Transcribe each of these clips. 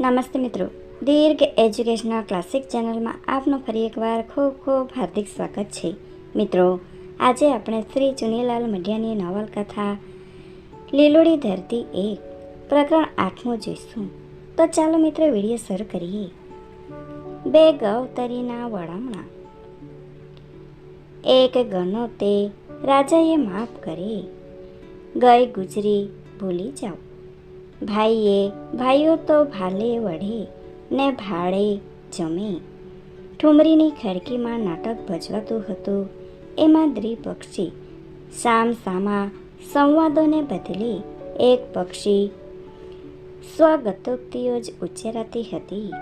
નમસ્તે મિત્રો. દીર્ઘ educational classic ચેનલમાં આપનું ફરી એકવાર ખૂબ ખૂબ હાર્દિક સ્વાગત છે. મિત્રો, આજે આપણે શ્રી ચુનીલાલ મઢિયાની નવલકથા, લીલોડી ધરતી એક પ્રકરણ આઠમું જોઈશું. તો ચાલો મિત્રો વીડિયો શરૂ કરીએ. બે ગૌતરીના વળામણા. એક ગનો તે રાજાએ માફ કરી. ગઈ ગુજરી ભૂલી જાઓ. ભાઈએ, ભાઈઓ તો ભાલે વઢે ને ભાડે જમે. ઠુમરીની ખડકીમાં નાટક ભજવાતું હતું. એમાં દ્વિપક્ષી સામ સામા સંવાદોને બદલે એક પક્ષી સ્વગતોક્તિઓ જ ઉચ્ચારાતી હતી.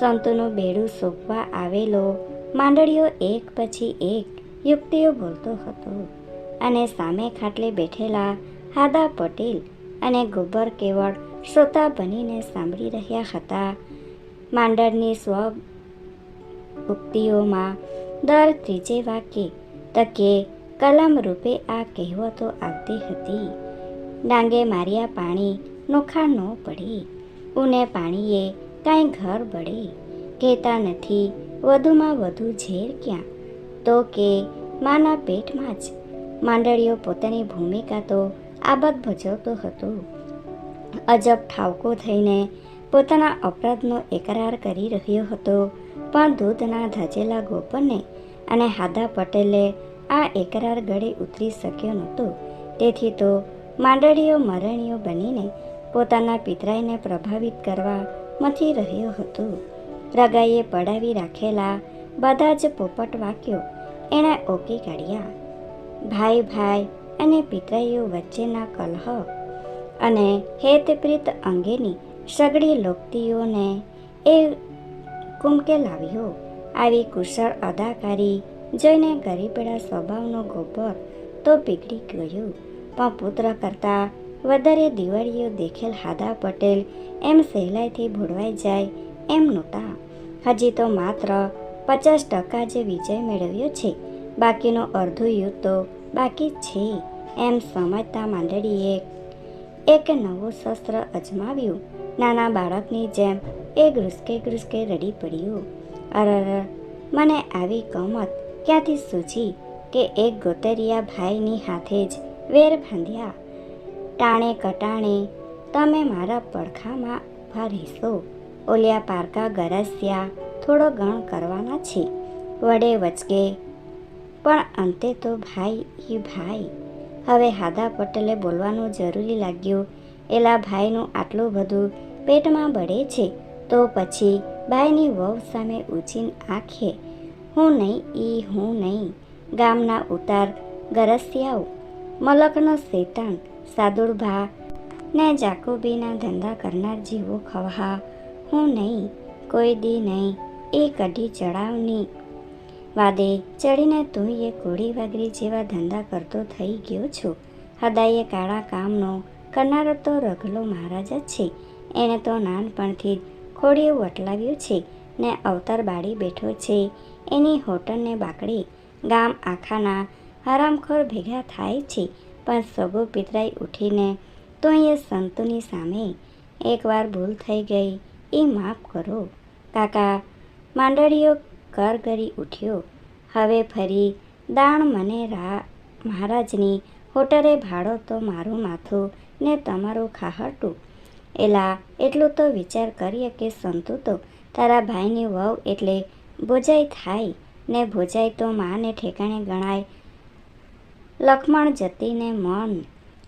સંતોનું બેડું સોંપવા આવેલો માંડળીઓ એક પછી એક યુક્તિઓ બોલતો હતો અને સામે ખાટલે બેઠેલા હાદા પટેલ અને ગોબર કેવળ શ્રોતા બનીને સાંભળી રહ્યા હતા. માંડળની સ્વ ઉક્તિઓમાં દર ત્રીજે વાક્ય તકે કલમ રૂપે આ કહેવતો આવતી હતી. ડાંગે માર્યા પાણી, નોખા ન પડે. ઉને પાણીએ કાંઈ ઘર બળે. કહેતા નથી, વધુમાં વધુ ઝેર ક્યાં? તો કે, માના પેટમાં જ. માંડળીઓ પોતાની ભૂમિકા તો આબદ ભજવતો હતો. અજબ ઠાવકો થઈને પોતાના અપરાધનો એકરાર કરી રહ્યો હતો. પણ દૂધના ધજેલા ગોપરને અને હાદા પટેલે આ એકરાર ગળે ઉતરી શક્યો નહોતો. તેથી તો માંડળીઓ મરણીઓ બનીને પોતાના પિતરાઈને પ્રભાવિત કરવા મથી રહ્યો હતો. રગાઈએ પડાવી રાખેલા બધા જ પોપટ વાક્યો એણે ઓકી કાઢ્યા. ભાઈ ભાઈ અને પિતરાઈઓ વચ્ચેના કલહ અને હેતપ્રીત અંગેની સગડી લોકતીઓને એ કુમકે લાવ્યો આવી કુશળ અદાકારી જોઈને ગરીબડા સ્વભાવનો ગોબર તો પીગળી ગયો. પણ પુત્ર કરતાં વધારે દિવાળીઓ દેખેલ હાદા પટેલ એમ સહેલાઈથી ભૂળવાઈ જાય એમ નહોતા. હજી તો માત્ર પચાસ ટકા જે વિજય મેળવ્યો છે. બાકીનો અડધું યુદ્ધ તો બાકી છે. એમ સમજતા માંડળીએ એક નવું શસ્ત્ર અજમાવ્યું. નાના બાળકની જેમ એ ગ્રુસકે ગ્રુસકે રડી પડ્યું. અરર, મને આવી કમત ક્યાંથી સૂજી કે એક ગોતરિયા ભાઈની હાથે જ વેર બાંધ્યા? ટાણે કટાણે તમે મારા પડખામાં ઊભા રહેશો. ઓલિયા પારકા ગરસ્યા થોડો ગણ કરવાના છે. વડે વચકે પણ અંતે તો ભાઈ ઈ ભાઈ હવે હાદા પટેલે બોલવાનું જરૂરી લાગ્યું. એલા ભાઈનું આટલું બધું પેટમાં બળે છે, તો પછી ભાઈની વહુ સામે ઊંચીને આંખે, હું નહીં, ઈ હું નહીં. ગામના ઉતાર ગરસિયાઓ, મલકનો શેતાન સાદુરભા ને જાકોબીના ધંધા કરનાર જીવો ખવા હું નહીં, કોઈ દી નહીં એ કઢી ચડાવની વાદે ચડીને તું એ કોળી વાગરી જેવા ધંધા કરતો થઈ ગયો છો. હદાયે કાળા કામનો કરનારો તો રઘલો મહારાજ જ છે. એણે તો નાનપણથી જ ખોડિયું વટલાવ્યું છે ને અવતાર બાળી બેઠો છે. એની હોટલને બાકડી ગામ આખાના હરામખોર ભેગા થાય છે. પણ સગો પિતરાઈ ઉઠીને તો એ સંતોની સામે એકવાર ભૂલ થઈ ગઈ. એ માફ કરો. કાકા, માંડળીઓ કર કરી ઉઠ્યો. હવે ફરી દાણ મને રા, મહારાજની હોટરે ભાડો તો મારું માથું ને તમારું ખાહટું. એલા, એટલું તો વિચાર કરીએ કે સંતુ તો તારા ભાઈની વહુ એટલે ભોજાઈ થાય ને ભોજાઈ તો માને ઠેકાણે ગણાય. લખમણ જતીને મન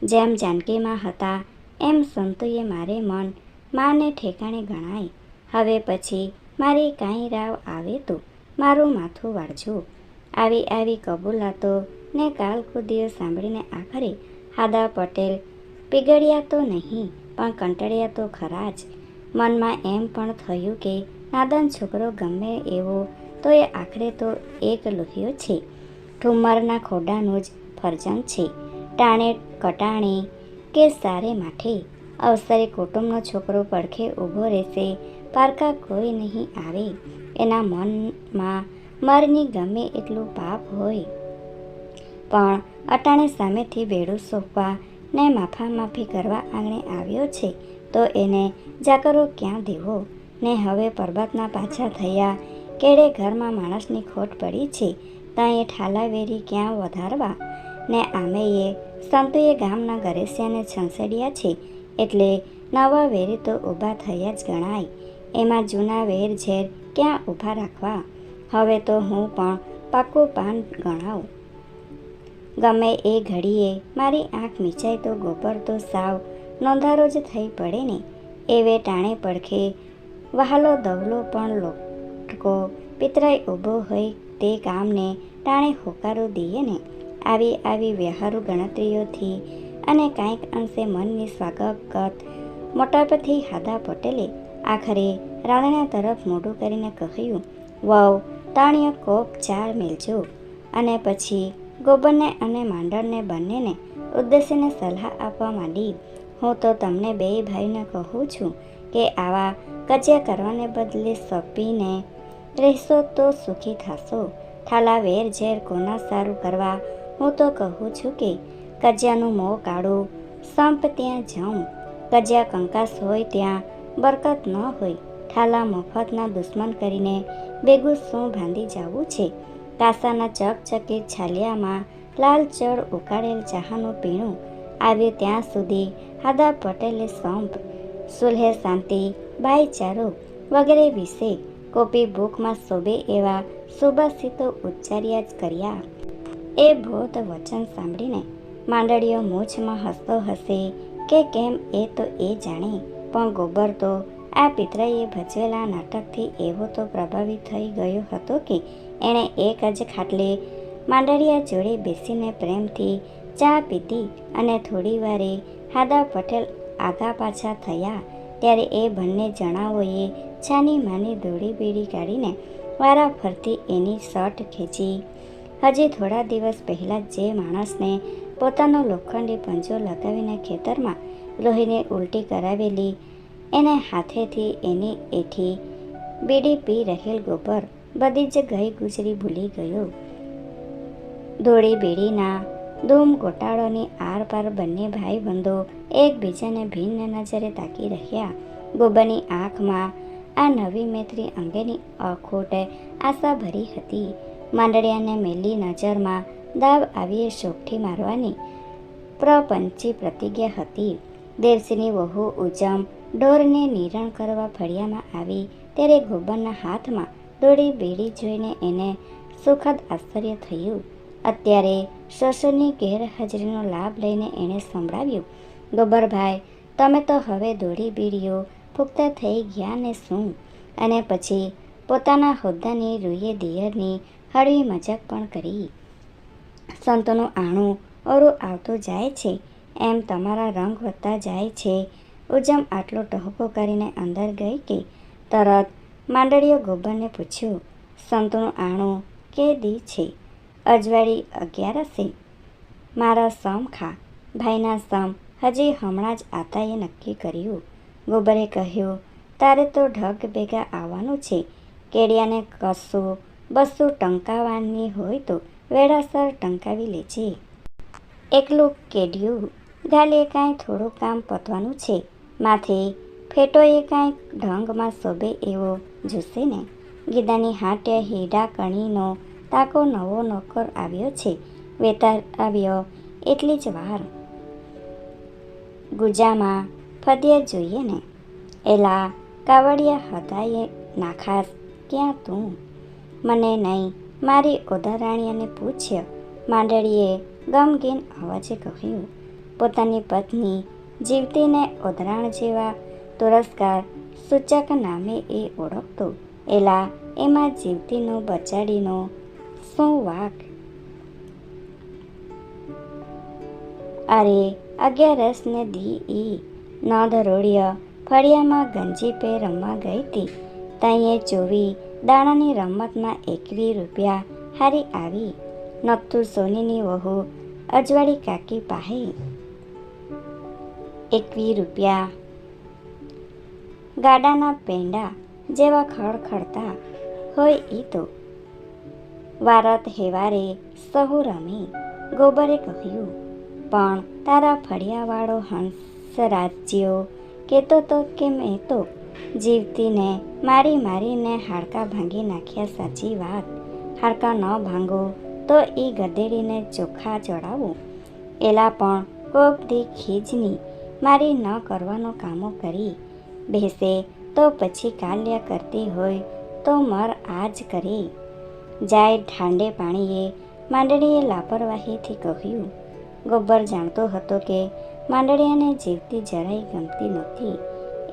જેમ જાનકીમાં હતા, એમ સંતુએ મારે મન માને ઠેકાણે ગણાય. હવે પછી મારી કાંઈ રાવ આવે તો મારું માથું વાળજો. આવી આવી કબૂલાતો ને કાલકુદીઓ સાંભળીને આખરે હાદા પટેલ પીગળ્યા તો નહીં, પણ કંટાળ્યા તો ખરા જ મનમાં એમ પણ થયું કે નાદાન છોકરો ગમે એવો તો એ આખરે તો એક લોહિયો છે. ઠુમરના ખોડાનું જ ફરજન છે. ટાણે કટાણે કે સારે માઠે. અવસરે કુટુંબનો છોકરો પડખે ઊભો રહેશે, પારકા કોઈ નહીં આવે. એના મનમાં મરની ગમે એટલું પાપ હોય. પણ અટાણે સામેથી બેડું સોંપવા ને માફા માફી કરવા આંગણે આવ્યો છે, તો એને જાકરો ક્યાં દેવો? ને હવે પરબતના પાછા થયા કેડે ઘરમાં માણસની ખોટ પડી છે, ત્યાં એ ઠાલાવેરી ક્યાં વધારવા? ને આમેયે સંતોએ ગામના ગરેસિયાને છંસેડ્યા છે, એટલે નવા વેરી તો ઊભા થયા જ ગણાય. એમાં જૂના વેર ઝેર ક્યાં ઊભા રાખવા? હવે તો હું પણ પાકું પાન ગણાવું. ગમે એ ઘડીએ મારી આંખ મીચાય તો ગોબર તો સાવ નોંધારો જ થઈ પડે ને. એવે ટાણે પડખે વહાલો દવલો પણ લોટકો પિતરાય ઊભો હોય તે કામને ટાણે હોકારો દઈએ ને. આવી આવી વ્યવહારુ ગણતરીઓથી અને કાંઈક અંશે મનની સ્વાગત મોટાપથી હાદા પટેલે આખરે રાંધણા તરફ મોઢું કરીને કહ્યું, વાવ તાણીઓ કોપ ચાર મેલજો અને પછી ગોબરને અને માંડળને બંનેને ઉદ્દેશીને સલાહ આપવા માંડી, હું તો તમને બે ભાઈને કહું છું કે આવા કજિયા કરવાને બદલે સોંપીને રહેશો તો સુખી થશો. થાલા વેર ઝેર કોના સારું કરવા? હું તો કહું છું કે કજિયાનું મોં કાઢું સંપ ત્યાં જાઉં. કજિયા કંકાસ હોય ત્યાં બરકત ન હોય. ઠાલા મફતના દુશ્મન કરીને ભેગું શું ભાંધી જવું છે. કાસાના ચકચકિત છાલિયામાં લાલ ચડ ઉકાળેલ ચાહાનું પીણું આવ્યું ત્યાં સુધી હાદા પટેલે સોંપ, સુલહે શાંતિ, ભાઈચારો વગેરે વિશે કોપી બુકમાં શોભે એવા સુભાષિતો ઉચ્ચાર્યા જ કર્યા. એ ભૂત વચન સાંભળીને માંડળીઓ મૂછમાં હસતો હશે કે કેમ એ તો એ જાણે, પણ ગોબર તો આ પિતરાઈએ ભજવેલા નાટકથી એવો તો પ્રભાવિત થઈ ગયો હતો કે એણે એક જ ખાટલે માંડળિયા જોડે બેસીને પ્રેમથી ચા પીધી અને થોડી વારે હાદા પટેલ આગા પાછા થયા. ત્યારે એ બંને જણાઓએ છાની માની દોડી બીડી કાઢીને વારા ફરતી એની શર્ટ ખેંચી. હજી થોડા દિવસ પહેલાં જે માણસને પોતાનો લોખંડી પંજો લગાવીને ખેતરમાં લોહીને ઉલટી કરાવેલી એને હાથેથી એની એઠી બીડી પી રહેલ ગોબર બધી જ ગઈ ગુજરી ભૂલી ગયો. ધોળી બીડીના ધૂમ ગોટાળોની આરપાર બંને ભાઈ બંધો એકબીજાને ભિન્ન નજરે તાકી રહ્યા. ગોબરની આંખમાં આ નવી મૈત્રી અંગેની અખોટ આશા ભરી હતી. માંડળિયાને મેલી નજરમાં દાવ આવીએ શોખથી મારવાની પ્રપંચી પ્રતિજ્ઞા હતી. દેવસીની વહુ ઉજમ ઢોરને નિરણ કરવા ફળિયામાં આવી ત્યારે ગોબરના હાથમાં દોડી બેડી જોઈને એને સુખદ આશ્ચર્ય થયું. અત્યારે સસુરની ગેરહાજરીનો લાભ લઈને એણે સંભળાવ્યું, ગોબરભાઈ, તમે તો હવે દોડી બીડીઓ પુખ્ત થઈ ગયા ને શું અને પછી પોતાના હોદ્દાની રૂએ દિયરની હળવી મજાક પણ કરી. સંતોનું આણું ઓરું આવતું જાય છે, એમ તમારા રંગ વધતા જાય છે ઉજમ આટલો ટહુકો કરીને અંદર ગઈ કે તરત માંડળીઓ ગોબરને પૂછ્યું, સંતનું આણું કે દી છે? અજવાળી અગિયારસે મારા સમ ખા. ભાઈના સમ હજી હમણાં જ આતાએ નક્કી કર્યું. ગોબરે કહ્યું, તારે તો ઢગ ભેગા આવવાનું છે. કેડિયાને કશું બસું ટંકાવવાની હોય તો વેળાસર ટંકાવી લેજે. એકલું કેડિયું ગાલે કાંઈ થોડું કામ પતવાનું છે. માથે ફેટોએ કાંઈક ઢંગમાં શોભે એવો જોશે ને. ગીદાની હાટે હીડા કણીનો તાકો નવો નોકર આવ્યો છે. વેતાર આવ્યો એટલી જ વાર. ગુજામાં ફદિયા જોઈએ ને. એલા કાવડિયા હતાએ નાખાસ ક્યાં તું? મને નહીં, મારી ઓધારાણીયાને પૂછ્ય. માંડળીએ ગમગીન અવાજે કહ્યું. પોતાની પત્ની જીવતીને ઓધરાણ જેવા તુરસ્કાર સૂચક નામે એ ઓળખતો. એલા એમાં જીવતીનો બચાડીનો શું વાક? અરે, અગિયારસને દી ઈ નોંધરોળીય ફળિયામાં ગંજી પે રમવા ગઈ હતી તઈએ ચોવી દાણાની રમતમાં એકવી રૂપિયા હારી આવી. નથુ સોનીની વહુ અજવાળી કાકી પાહે એકવી રૂપિયા. ગાડાના પેંડા જેવા ખડખડતા હોય એ તો. વારત હેવારે સહુ રમી ગોબરે કહ્યું, પણ તારા ફળિયાવાળો હંસ રાજ્યો કહેતો તો કે મેં તો જીવતીને મારી મારીને હાડકાં ભાંગી નાખ્યા સાચી વાત. હાડકાં ન ભાંગો તો એ ગધેડીને ચોખા ચડાવું. એલા પણ કોક દી ખીજની મારી ન કરવાનો કામો કરી બેસે તો પછી કાલ્ય કરતી હોય તો મર આજ કરી. જાય ઠાંડે પાણીએ માંડળીએ લાપરવાહીથી કહ્યું. ગોબર જાણતો હતો કે માંડળીયાને જીવતી જરાય ગમતી નથી.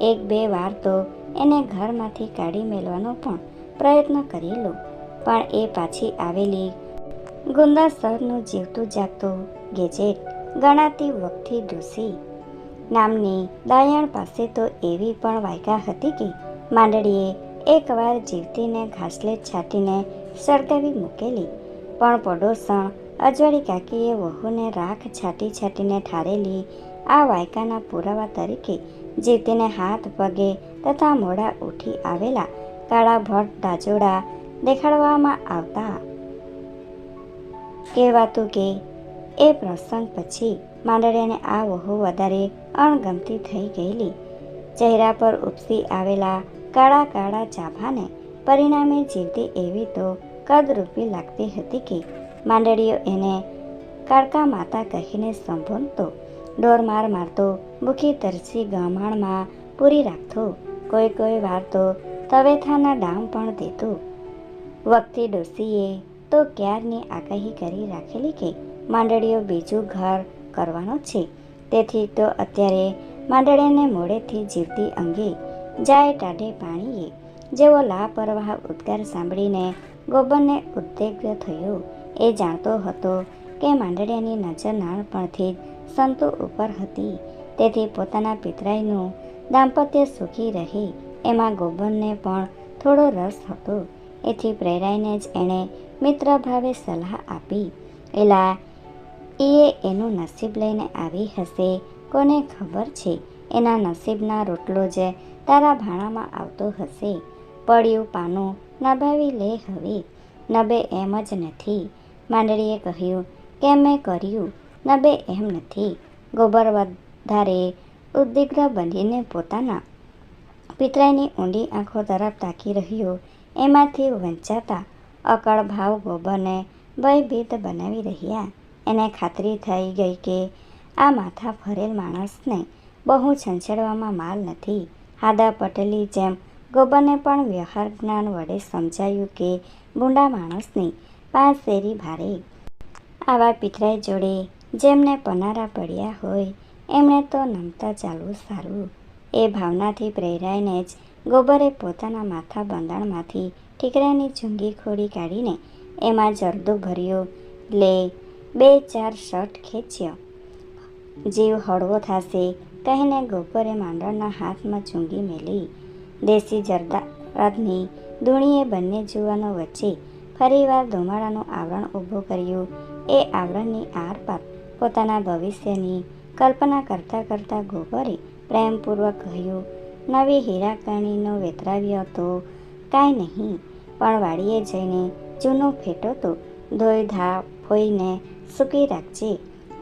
એક બે વાર તો એને ઘરમાંથી કાઢી મેળવાનો પણ પ્રયત્ન કરેલો, પણ એ પાછી આવેલી ગુંદા સરનું જીવતું જાગતું ગેજેટ ગણાતી વખતથી ડોસી નામની દાયણ પાસે તો એવી પણ વાયકા હતી કે માંડળીએ એકવાર જીવતીને ઘાસલેટ છાંટીને સળગાવી મૂકેલી. પણ પડોસણ અજવાળી કાકીએ વહુને રાખ છાંટી છાંટીને ઠારેલી આ વાયકાના પુરાવા તરીકે જીવતીને હાથ પગે તથા મોડા ઉઠી આવેલા કાળા ભટ્ટ ડાજોડા દેખાડવામાં આવતા. કહેવાતું કે એ પ્રસંગ પછી માંડળિયાને આ વહુ વધારે અણગમતી થઈ ગયેલી. ચહેરા પર ઉપસી આવેલા કાળા કાળા ચાભાને પરિણામે જીવતી એવી તો કદરૂપી લાગતી હતી કે માંડળીઓ એને કાળકા માતા કહીને સંબોધતો ડોરમાર મારતો ભૂખી તરસી ગમાણમાં પૂરી રાખતો. કોઈ કોઈ વાર તો તવેથાના ડામ પણ દેતો. વખતે ડોસીએ તો ક્યારની આગાહી કરી રાખેલી કે માંડળીઓ બીજું ઘર કરવાનો છે. તેથી તો અત્યારે માંડળીને મોડેથી જીવતી અંગે જાય ટાઢે પાણીએ. જેવો લાપરવાહ ઉદ્ગાર સાંભળીને ગોબરને ઉદ્વેગ થયો. એ જાણતો હતો કે માંડળિયાની નજર નાનપણથી જ સંતો ઉપર હતી. તેથી પોતાના પિતરાઈનું દાંપત્ય સુખી રહે. એમાં ગોબરને પણ થોડો રસ હતો. એથી પ્રેરાઈને જ એણે મિત્ર ભાવે સલાહ આપી. એલા એ એનું નસીબ લઈને આવી હશે. કોને ખબર છે? એના નસીબના રોટલો જ તારા ભાણામાં આવતો હશે. પડ્યું પાનું નભાવી લે હવે. નબે એમ જ નથી. માંડળીએ કહ્યું કે મેં કર્યું? નબે એમ નથી. ગોબર વધારે ઉદ્વિગ્ન બનીને પોતાના પિતરાઈની ઊંડી આંખો તરફ તાકી રહ્યો. એમાંથી વંચાતા અકળ ભાવ ગોબરને ભયભીત બનાવી રહ્યા. એને ખાતરી થઈ ગઈ કે આ માથા ફરેલ માણસને બહુ છંછેડવામાં માલ નથી. હાદા પટેલી જેમ ગોબરને પણ વ્યવહાર જ્ઞાન વડે સમજાયું કે ભૂંડા માણસની પાંચ શેરી ભારે. આવા પિતરાઈ જોડે જેમને પનારા પડ્યા હોય, એમણે તો નમતા ચાલવું સારું. એ ભાવનાથી પ્રેરાઈને જ ગોબરે પોતાના માથા બંધાણમાંથી ઠીકરાની ચૂંગી ખોડી કાઢીને એમાં જરદો ભર્યો. લે બે ચાર શર્ટ ખેંચ્યો. જીવ હળવો થશે, કહીને ગોપરે માંડળના હાથમાં ચૂંગી મેલી. દેશી જરદાની દુણીએ બંને જુવાનો વચ્ચે ફરીવાર ધુમાડાનું આવરણ ઊભું કર્યું. એ આવરણની આરપાર પોતાના ભવિષ્યની કલ્પના કરતાં કરતાં ગોપરે પ્રેમપૂર્વક કહ્યું, નવી હીરાકણીનો વેતરાવ્યો હતો. કાંઈ નહીં, પણ વાડીએ જઈને જૂનો ફેટો તો ધોઈ ધા ફોઈને સૂકી રાખજે.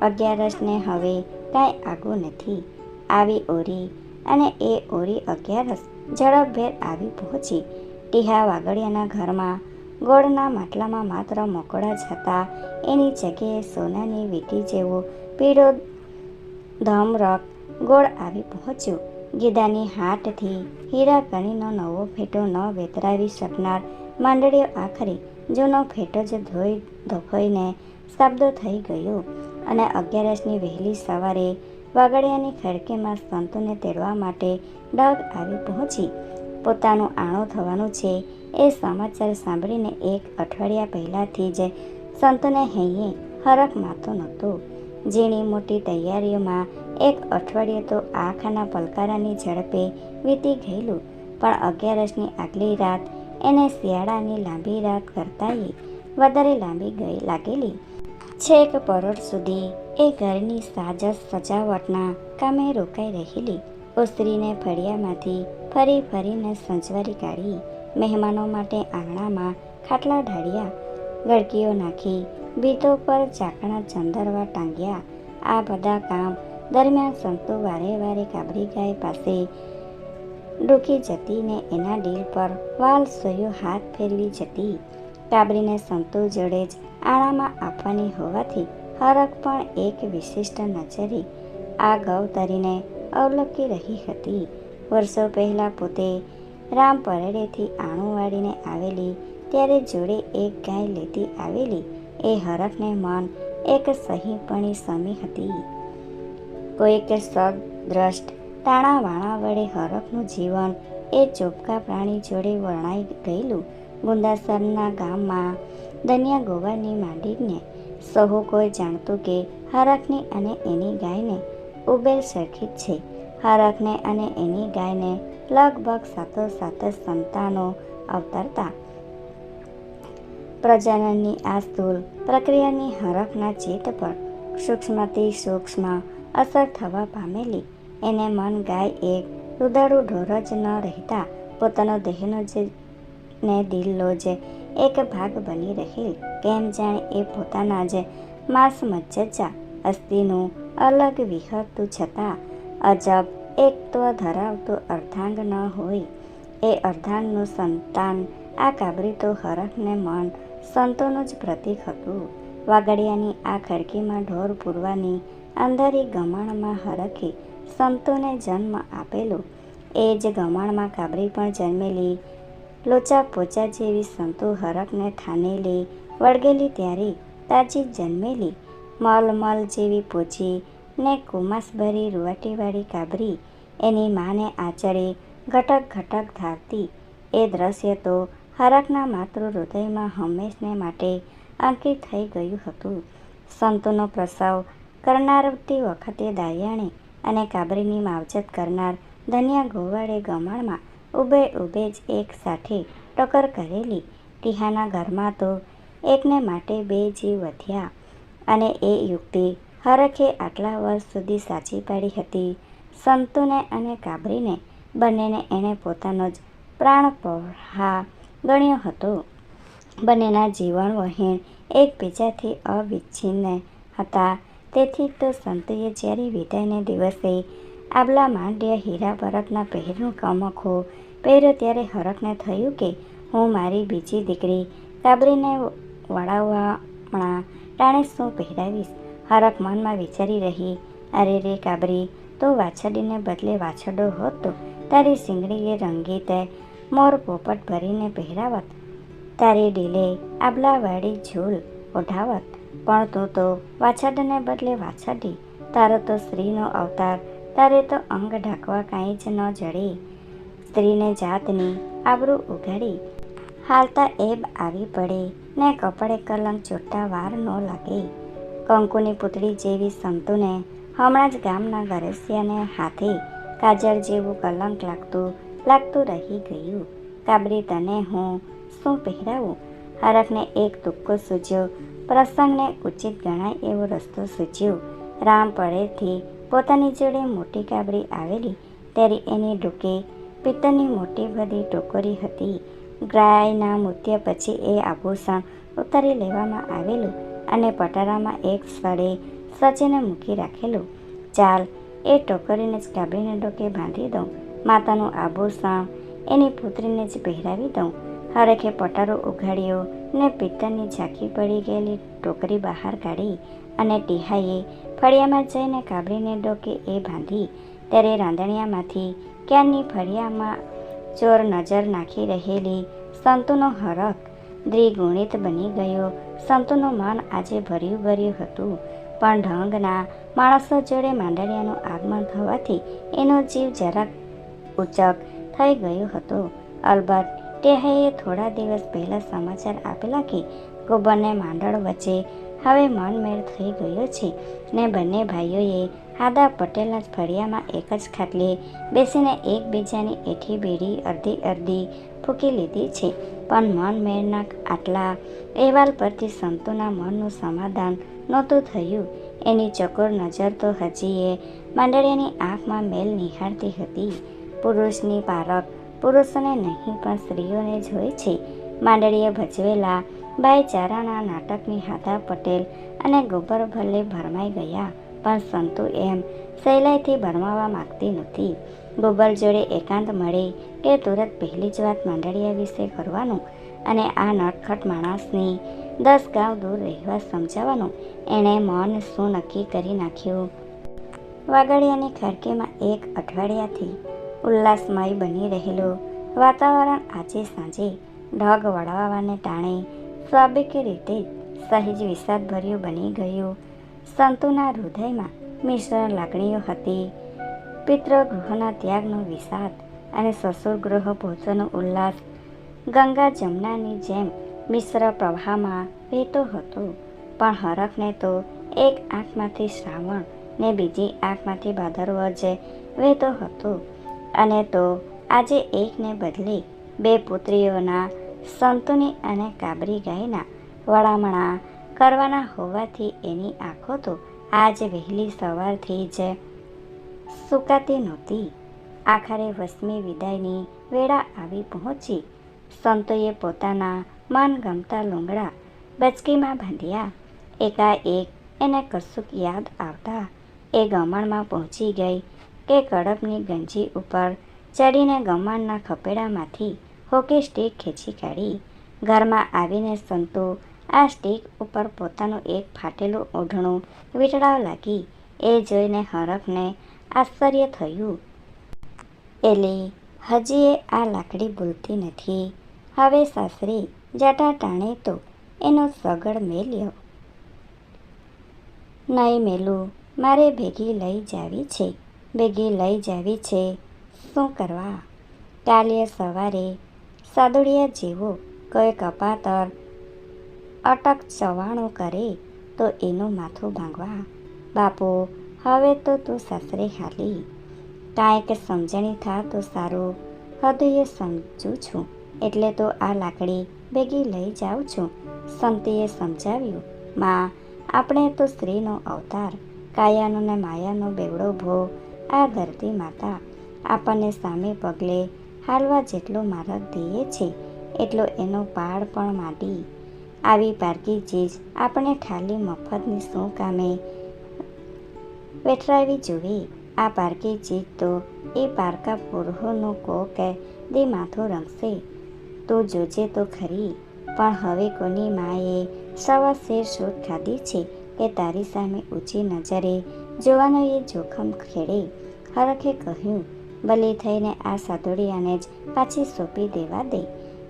અગિયારસને હવે કાંઈ આગું નથી. આવી ઓરી અને એ ઓરી અગિયારસ ઝડપભેર આવી પહોંચી. ટીહા વાગડિયાના ઘરમાં ગોળના માટલામાં માત્ર મોકળા જ હતા. એની જગ્યાએ સોનાની વીંટી જેવો પીળો ધમરક ગોળ આવી પહોંચ્યો. ગીદાની હાટથી હીરા કણીનો નવો ફેટો ન વેતરાવી શકનાર માંડળીઓ આખરે જૂનો ફેટો જ ધોઈ, ધોફોઈને શબ્દો થઈ ગયો અને અગિયારસની વહેલી સવારે વાગડિયાની ખડકીમાં સંતોને તેડવા માટે ડગ આવી પહોંચી. પોતાનું આણો થવાનું છે એ સમાચાર સાંભળીને એક અઠવાડિયા પહેલાંથી જ સંતોને હૈયે હરખ માતો નહોતો. જેની મોટી તૈયારીઓમાં એક અઠવાડિયે તો આખાના પલકારાની ઝડપે વીતી ગયેલું, પણ અગિયારસની આગલી રાત એને શિયાળાની લાંબી રાત કરતાંય વધારે લાંબી ગઈ લાગેલી. છેક પરોઢ સુધી એ ઘરની સાજસ સજાવટના કામે રોકાઈ રહેલી. ઓસરીને ફળિયામાંથી ફરી ફરીને સંજવારી કાઢી મહેમાનો માટે આંગણામાં ખાટલા ઢાળ્યા. ગળકીઓ નાખી ભીતો પર ચાકણા ચંદરવા ટાંગ્યા. આ બધા કામ દરમિયાન સંતો વારે વારે કાબરી ગાય પાસે ડૂકી જતી ને એના દિલ પર વાલ સોયો હાથ ફેરવી જતી. કાબરીને સંતો જોડે જ આણામાં આપવાની હોવાથી હરખ પણ એક વિશિષ્ટ નજરે આ ગૌતરીને અવલોકી રહી હતી. વર્ષો પહેલાં પોતે રામ પરેડેથી આણું વાળીને આવેલી, ત્યારે જોડે એક ગાય લેતી આવેલી, એ હરખને મન એક સહીપણી સમી હતી. કોઈક સદ્રષ્ટ તાણાવાણા વડે હરખનું જીવન એ ચોપકા પ્રાણી જોડે વર્ણાઈ ગયેલું. ગુંદાસરના ગામમાં દનિયા ગોવાની માંડીને સહુ કોઈ જાણતું કે હરખની અને એની ગાયને ઉબેલ સરખી જ છે. હરખને અને એની ગાયને લગભગ સાથે સંતાનો અવતરતા. પ્રજનનની આ સ્થૂલ પ્રક્રિયાની હરખના ચેત પર સૂક્ષ્મથી સૂક્ષ્મ અસર થવા પામેલી. એને મન ગાય એક રુદાળુ ઢોર જ ન રહેતા પોતાનો દેહનો જે ને દિલનો જ એક ભાગ બની રહેલ. કેમ જાણે એ પોતાના જ માંસ મજ્જા અસ્થિનું અલગ વિહરતું છતાં અજબ એકત્વ ધરાવતું અર્ધાંગ ન હોય. એ અર્ધાંગનું સંતાન આ કાબરી તો હરખને મન સંતોનું જ પ્રતીક હતું. વાગડિયાની આ ખડકીમાં ઢોર પૂરવાની અંધારી ગમાણમાં હરખે સંતોને જન્મ આપેલો. એ જ ગમાણમાં કાબરી પણ જન્મેલી લોચા પોચા જેવી સંતુ હરકને ઠાનેલી, વળગેલી ત્યારે તાજી જન્મેલી, મલમલ જેવી પોચી ને કુમાસભરી રૂવાટીવાળી કાબરી, એની માને આચરે ઘટક ઘટક ધારતી. એ દ્રશ્ય તો હરકના માતૃ હૃદયમાં હંમેશને માટે અંકિત થઈ ગયું હતું. સંતોનો પ્રસવ કરનારતી વખતે દાયાણે અને કાબરીની માવજત કરનાર ધન્યા ગોવાળે ગમાણમાં ઊભે ઉભે જ એક સાથે ટક્કર કરેલી. ટીહાના ઘરમાં તો એકને માટે બે જીવ વધ્યા અને એ યુક્તિ હરખે આટલા વર્ષ સુધી સાચી પાડી હતી. સંતુને અને કાબરીને બંનેને એણે પોતાનો જ પ્રાણપોહા ગણ્યો હતો. બંનેના જીવન વહેણ એકબીજાથી અવિચ્છિન્ન હતા. તેથી તો સંતુએ જ્યારે વિદાયને દિવસે આબલા માંડ્યા હીરા ભરતના પહેરનું કમખો પહેર્યો ત્યારે હરખને થયું કે હું મારી બીજી દીકરી કાબરીને વળાવવાણા ટાણે શું પહેરાવીશ? હરખ મનમાં વિચારી રહી, અરે રે કાબરી, તો વાછડીને બદલે વાછડો હોત તો તારી સિંગડીએ રંગીતે મોર પોપટ ભરીને પહેરાવત, તારી ડીલે આબલાવાળી ઝૂલ ઓઢાવત. પણ તું તો વાછડને બદલે વાછડી તારો તો સ્ત્રીનો અવતાર, તારે તો અંગ ઢાંકવા કાંઈ જ ન જડે. સ્ત્રીને જાતની આબરૂ ઉઘાડી, હાલતા એબ આવી પડે ને કપડે કલંક ચોટ્ટા વાર ન લાગે. કંકુની પુતળી જેવી સંતુને હમણાં જ ગામના ગરસિયાને હાથે કાજળ જેવું કલંક લાગતું લાગતું રહી ગયું. કાબરી, તને હું શું પહેરાવું? હરખને એક તુક્કો સૂજ્યો. પ્રસંગને ઉચિત ગણાય એવો રસ્તો સૂચ્યો રામ પડેથી પોતાની જોડે મોટી કાબરી આવેલી ત્યારે એની ડૂકે પિત્તરની મોટી બધી ટોકરી હતી. ગાયના મૂત્ય પછી એ આભૂષણ ઉતારી લેવામાં આવેલું અને પટારામાં એક સ્થળે સચીને મૂકી રાખેલું. ચાલ, એ ટોકરીને જ કાબરીને ડોકે બાંધી દઉં. માતાનું આભૂષણ એની પુત્રીને જ પહેરાવી દઉં. હરેખે પટારો ઉઘાડ્યો ને પિત્તરની ઝાંખી પડી ગયેલી ટોકરી બહાર કાઢી અને ટીહાઈએ ફળિયામાં જઈને કાબરીને ડોકે એ બાંધી. ત્યારે રાંધણિયામાંથી ક્યાંની ફળિયામાં ચોર નજર નાખી રહેલી સંતુનો હરખ દ્વિગુણિત બની ગયો. સંતુનું મન આજે ભર્યું ભર્યું હતું. પણ ઢંગના માણસો જોડે માંડળિયાનું આગમન થવાથી એનો જીવ જરાક ઉચક થઈ ગયો હતો. અલબત્ત, ટેહાએ થોડા દિવસ પહેલાં સમાચાર આપેલા કે ગોબરને માંડળ વચ્ચે હવે મનમેળ થઈ ગયો છે ને બંને ભાઈઓએ હાદા પટેલ જ ફળિયામાં એક જ ખાટલે બેસીને એકબીજાની એઠી બેડી અડધી અડધી ફૂંકી લીધી છે. પણ મન મેળના આટલા અહેવાલ પરથી સંતોના મનનું સમાધાન નહોતું થયું. એની ચકોર નજર તો હજી એ આંખમાં મેલ નિહાળતી હતી. પુરુષની પારખ પુરુષોને નહીં, પણ સ્ત્રીઓને જ હોય છે. માંડળીએ ભજવેલા ભાઈચારાના નાટકની હાથા પટેલ અને ગોબર ભલ્લે ભરમાઈ ગયા. પણ સંતુ એમ સહેલાઈથી ભરમાવા માગતી નથી. ગોબર જોડે એકાંત મળે કે તુરત પહેલી જ વાત માંડળિયા વિશે કરવાનું અને આ નટખટ માણસને દસ ગાંવ દૂર રહેવા સમજાવવાનું એણે મન શું નક્કી કરી નાખ્યું? વાગડિયાની ખડકીમાં એક અઠવાડિયાથી ઉલ્લાસમય બની રહેલું વાતાવરણ આજે સાંજે ઢગ વળાવવાને ટાણે સ્વાભાવિક રીતે સહેજ વિષાદભર્યું બની ગયું. સંતુના હૃદયમાં મિશ્ર લાગણીઓ હતી. પિતૃગૃહના ત્યાગનો વિષાદ અને સસુરગૃહ ભોજનનો ઉલ્લાસ ગંગા જમનાની જેમ મિશ્ર પ્રવાહમાં વહેતો હતો. પણ હરખને તો એક આંખમાંથી શ્રાવણ ને બીજી આંખમાંથી ભાદરવો જે વહેતો હતો. અને તો આજે એકને બદલે બે પુત્રીઓના સંતુની અને કાબરી ગાયના વળામણા કરવાના હોવાથી એની આંખો તો આજ વહેલી સવારથી જ સુકાતી નહોતી. આખરે વસમી વિદાયની વેળા આવી પહોંચી. સંતોએ પોતાના મનગમતા લુંગડા બચકીમાં બાંધ્યા. એકાએક એને કશુંક યાદ આવતા એ ગમણમાં પહોંચી ગઈ કે કડપની ગંજી ઉપર ચડીને ગમણના ખપેડામાંથી હોકી સ્ટીક ખેંચી કાઢી. ઘરમાં આવીને સંતો આ સ્ટીક ઉપર પોતાનું એક ફાટેલું ઓઢણું વીંટળાવ લાગી એ જોઈને હરખને આશ્ચર્ય થયું. એલી હજી એ આ લાકડી ભૂલતી નથી. હવે સાસરે જટા ટાણે તો એનો સગડ મેલ્યો. નહીં મેલું, મારે ભેગી લઈ જાવી છે. ભેગી લઈ જાવી છે. શું કરવા? કાલે સવારે સાદુડિયા જેવો કોઈ કપાતર અટક ચવાણો કરે તો એનું માથું ભાંગવા, બાપુ, હવે તો તું સાસરે હાલી. કાંઈક સમજણી થા તો સારું. હૃદયે સમજું છું, એટલે તો આ લાકડી ભેગી લઈ જાઉં છું. સંતીએ સમજાવ્યું, માં, આપણે તો સ્ત્રીનો અવતાર, કાયાનો ને માયાનો બેવડો ભો આ ધરતી માતા આપણને સામે પગલે હાલવા જેટલો માર્ગ દઈએ છે, એટલો એનો પાડ પણ માંડી. આવી પારકી ચીજ આપણે ખાલી મફતની શું કામે? વેઠરાવી જોઈએ આ પારકી ચીજ તો એ પારકા પુરુષોનો કો કે દે માથું રંગશે તો જોજે તો ખરી. પણ હવે કોની માએ સવા શેર શોધ ખાધી છે કે તારી સામે ઊંચી નજરે જોવાનો એ જોખમ ખેડે? હરખે કહ્યું, ભલે થઈને આ સાધુડિયાને જ પાછી સોંપી દેવા દે.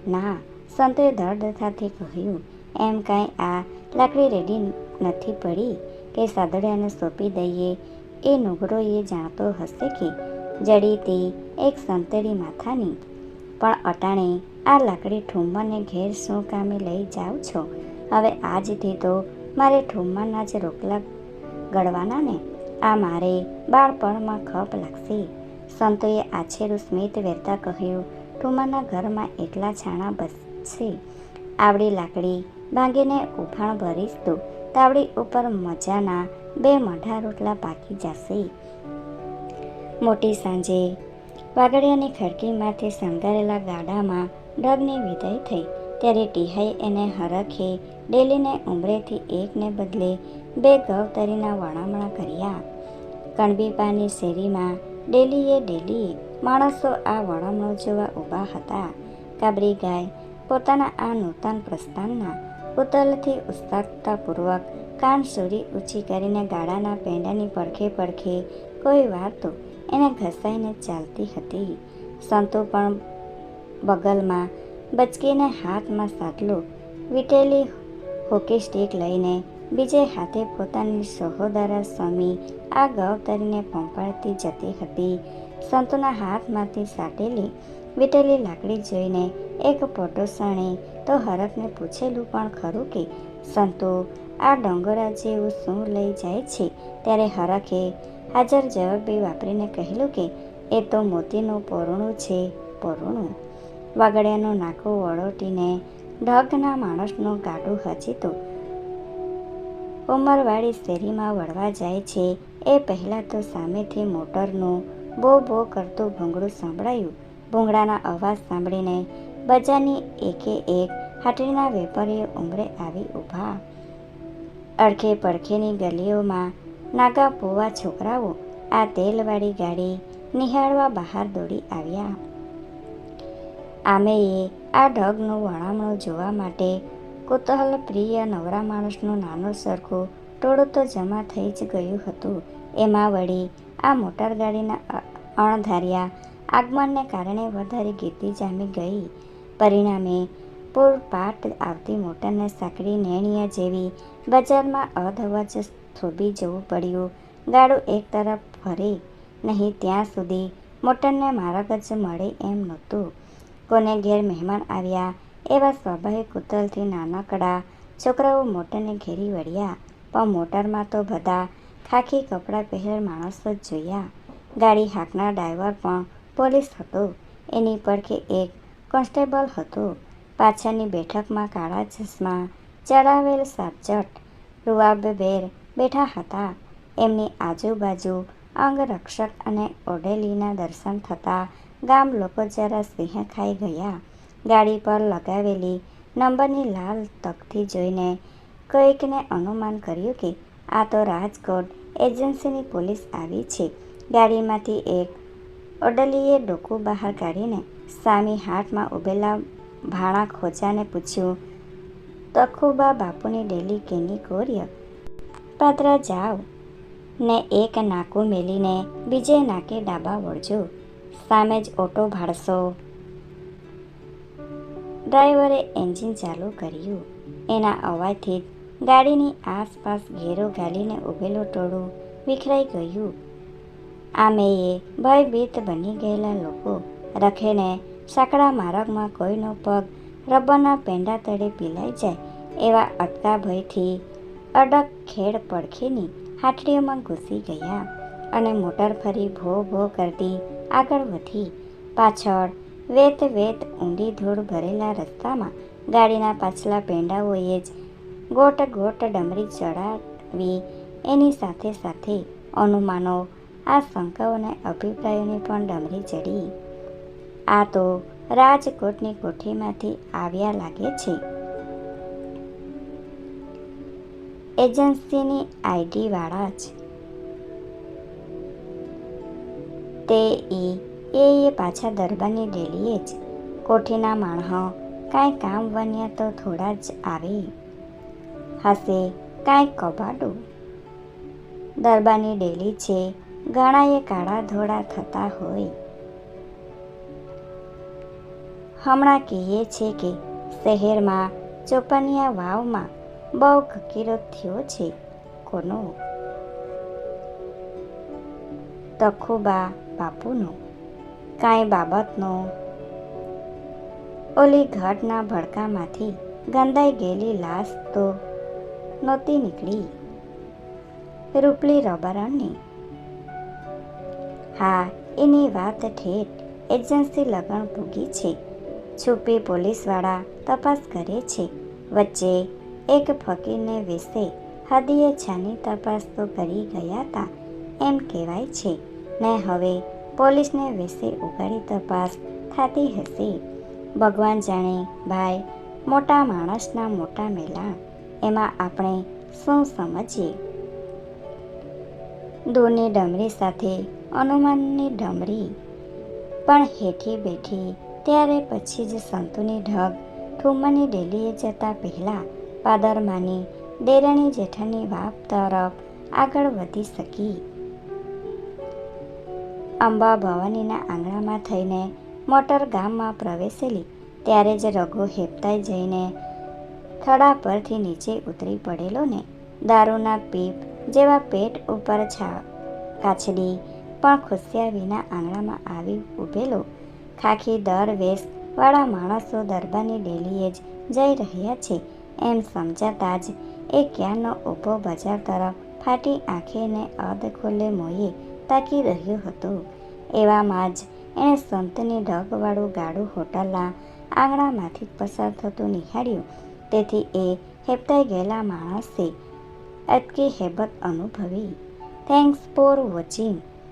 ના, સંતોએ દળદથાથી કહ્યું એમ કાંઈ આ લાકડી રેડી નથી પડી કે સાદડિયાને સોંપી દઈએ. એ નુગરો એ જાણતો હશે કે જડી તે એક સંતેડી માથાની. પણ અટાણે આ લાકડી ઠુમ્માને ઘેર શું કામે લઈ જાઓ છો? હવે આજથી તો મારે ઠુમ્માના જ રોકલા ગળવાના ને? આ મારે બાળપણમાં ખપ લાગશે. સંતોએ આછેરું સ્મિત વેરતા કહ્યું, ઠુમ્માના ઘરમાં એટલા છાણા બસશે આવડી લાકડી ભાંગીને ઉફાણ ભરીશ તો. તાવડી ઉપર મજાના બે મઢા રોટલા પાકી જશે. મોટી સાંજે વાગડિયાની ખડકીમાંથી શણગારેલા ગાડામાં ડગની વિદાય થઈ. ત્યારે ટીહાઈ એને હરખે ડેલીને ઉમરેથી એકને બદલે બે ગવતરીના વણામણા કર્યા. કણબીપાની શેરીમાં ડેલીએ ડેલીએ માણસો આ વણામણો જોવા ઊભા હતા. કાબરી ગાય પોતાના આ નૂતન પ્રસ્થાનના ઉતલથી ઉસ્તાકતાપૂર્વક કાન સુરી ઊંચી કરીને ગાળાના પેંડાની પડખે પડખે કોઈ વાર તો એને ઘસાઈને ચાલતી હતી. સંતો પણ બગલમાં બચકીને હાથમાં સાટલો વીટેલી હોકી સ્ટીક લઈને બીજે હાથે પોતાની સહોદરા સ્વામી આ ગવતરીને પંપાળતી જતી હતી. સંતોના હાથમાંથી સાટેલી વીટેલી લાકડી જોઈને એક પોટોસાણે તો હરખને પૂછેલું પણ ખરું કે, સંતો, આ ડોંગરા જેવું શું લઈ જાય છે? ત્યારે હરખે હાજર જવાબી વાપરીને કહેલું કે, એ તો મોતીનું પોરણું છે, પોરણું. વાગડિયાનું નાકું વળોટીને ઢગના માણસનું ગાડું હજી તો ઉંમરવાળી શેરીમાં વળવા જાય છે. એ પહેલાં તો સામેથી મોટરનું બો બો કરતું ભૂંગળું સંભળાયું. ભૂંગળાના અવાજ સાંભળીને બજારની એકે એક હાટડીના વેપારીઓ ઉંમરે આવી ઊભા. અડખે પડખેની ગલીઓમાં નાગા પોવા છોકરાઓ આ તેલવાળી ગાડી નિહાળવા બહાર દોડી આવ્યા. આમેએ આ ઢગનું વણામણું જોવા માટે કુતૂહલ પ્રિય નવરા માણસનું નાનું સરખું ટોળું તો જમા થઈ જ ગયું હતું. એમાં વળી આ મોટરગાડીના અણધાર્યા આગમનને કારણે વધારે ગીતી જામી ગઈ. પરિણામે પૂરપાટ આવતી મોટરને સાંકડી નેણિયા જેવી બજારમાં અધવચ થોભી જવું પડ્યું. ગાડું એક તરફ ફરે નહીં ત્યાં સુધી મોટરને માર્ગ જ મળે એમ નહોતું. કોને ઘેર મહેમાન આવ્યા એવા સ્વાભાવિક કુતૂહલથી નાનકડા છોકરાઓ મોટરને ઘેરી વળ્યા. પણ મોટરમાં તો બધા ખાખી કપડાં પહેરેલ માણસો જ જોયા. ગાડી હાંકનાર ડ્રાઈવર પણ પોલીસ હતો. એની પડખે એક કોન્સ્ટેબલ હતો. પાછળની બેઠકમાં કાળા ચશ્મા ચડાવેલ સાપચટ રૂવાબેર બેઠા હતા. એમની આજુબાજુ અંગરક્ષક અને ઓડેલીના દર્શન થતાં ગામ લોકો જરા સિંહ ખાઈ ગયા. ગાડી પર લગાવેલી નંબરની લાલ તકથી જોઈને કોઈકને અનુમાન કર્યું કે આ તો રાજકોટ એજન્સીની પોલીસ આવી છે. ગાડીમાંથી એક ઓડલીએ ડોકું બહાર કાઢીને સામી હાથમાં ઊભેલા ભાણા ખોચાને પૂછ્યું, તખુબા બાપુની ડેલી કેની કોર્ય? પાત્રા જાઓ. ને એક નાકું મેલીને બીજે નાકે ડાબા વળજો, સામે જ ઓટો ભાડશો. ડ્રાઈવરે એન્જિન ચાલુ કર્યું. એના અવાજથી ગાડીની આસપાસ ઘેરો ગાલીને ઊભેલો ટોળું વિખરાઈ ગયું. આમેએ ભયભીત બની ગયેલા લોકો રખેને સાંકડા માર્ગમાં કોઈનો પગ રબરના પેંડા તળે પીલાઈ જાય એવા અટકા ભયથી અડક ખેડ પડખેની હાટડીઓમાં ઘૂસી ગયા અને મોટર ફરી ભો ભો કરતી આગળ વધી. પાછળ વેત વેત ઊંડી ધૂળ ભરેલા રસ્તામાં ગાડીના પાછલા પેંડાઓએ જ ગોટ ગોટ ડમરી ચડાવી એની સાથે સાથે અનુમાનો આ શંકાઓને અભિપ્રાયોની પણ ડમરી ચડી. આ તો રાજકોટની કોઠીમાંથી આવ્યા લાગે છે. એજન્સીની આઈડી વાળા જ. તે ઈ, એ એ પાછા દરબારની ડેલીએ જ. કોઠીના માણહ, કાંઈ કામ વન્યા તો થોડા જ આવે. હશે કાંઈ કબાડું દરબારની ડેલી છે ઘણાએ કાળા ધોળા થતા હોય. હમણાં કહીએ છે કે શહેરમાં ચોપનિયા વાવમાં બહુ કકીરો થયો છે કોનો? તખુબા બાપુનો. કાંઈ બાબતનો. ઓલી ઘટના ભડકામાંથી ગંદાઈ ગયેલી લાશ તો નહોતી નીકળી. રૂપલી રબરણની હા, એની વાત ઠેઠ એજન્સી લગણ પૂગી છે. છુપી પોલીસવાળા તપાસ કરે છે. વચ્ચે એક ફકીરને વિશે હદીએ છાની તપાસ તો કરી ગયા હતા એમ કહેવાય છે. ને હવે પોલીસને વિશે ઉગાડી તપાસ થતી હશે. ભગવાન જાણે ભાઈ, મોટા માણસના મોટા મેલા, એમાં આપણે શું સમજીએ? દૂરની ડમરી સાથે અનુમાનની ડમરી. પણ હેઠી બેઠી ત્યારે પછી જ સંતુની ઢગ ઠુમ્મની ડેલીએ જતા પહેલાં પાદરમાંની દેરાણી જેઠાની વાપ તરફ આગળ વધી શકી. અંબા ભવાનીના આંગણામાં થઈને મોટર ગામમાં પ્રવેશેલી, ત્યારે જ રઘો હેપતાઈ જઈને થડા પરથી નીચે ઉતરી પડેલો ને દારૂના પીપ જેવા પેટ ઉપર છા, કાછડી પણ ખુસ્યા વિના આંગણામાં આવી ઊભેલો. ખાખી, દર વેશવાળા માણસો દરબારની ડેલીએ જ જઈ રહ્યા છે. એમ સમજાતા જ એ ક્યાંનો ઊભો બજાર તરફ ફાટી આંખીને અધ ખોલે મોયે તાકી રહ્યો હતો. એવામાં જ એણે સંતની ઢગવાળું ગાડું હોટલના આંગણામાંથી પસાર થતું નિહાળ્યું. તેથી એ હેપતાઈ ગયેલા માણસે અટકી હેબત અનુભવી. Thanks for watching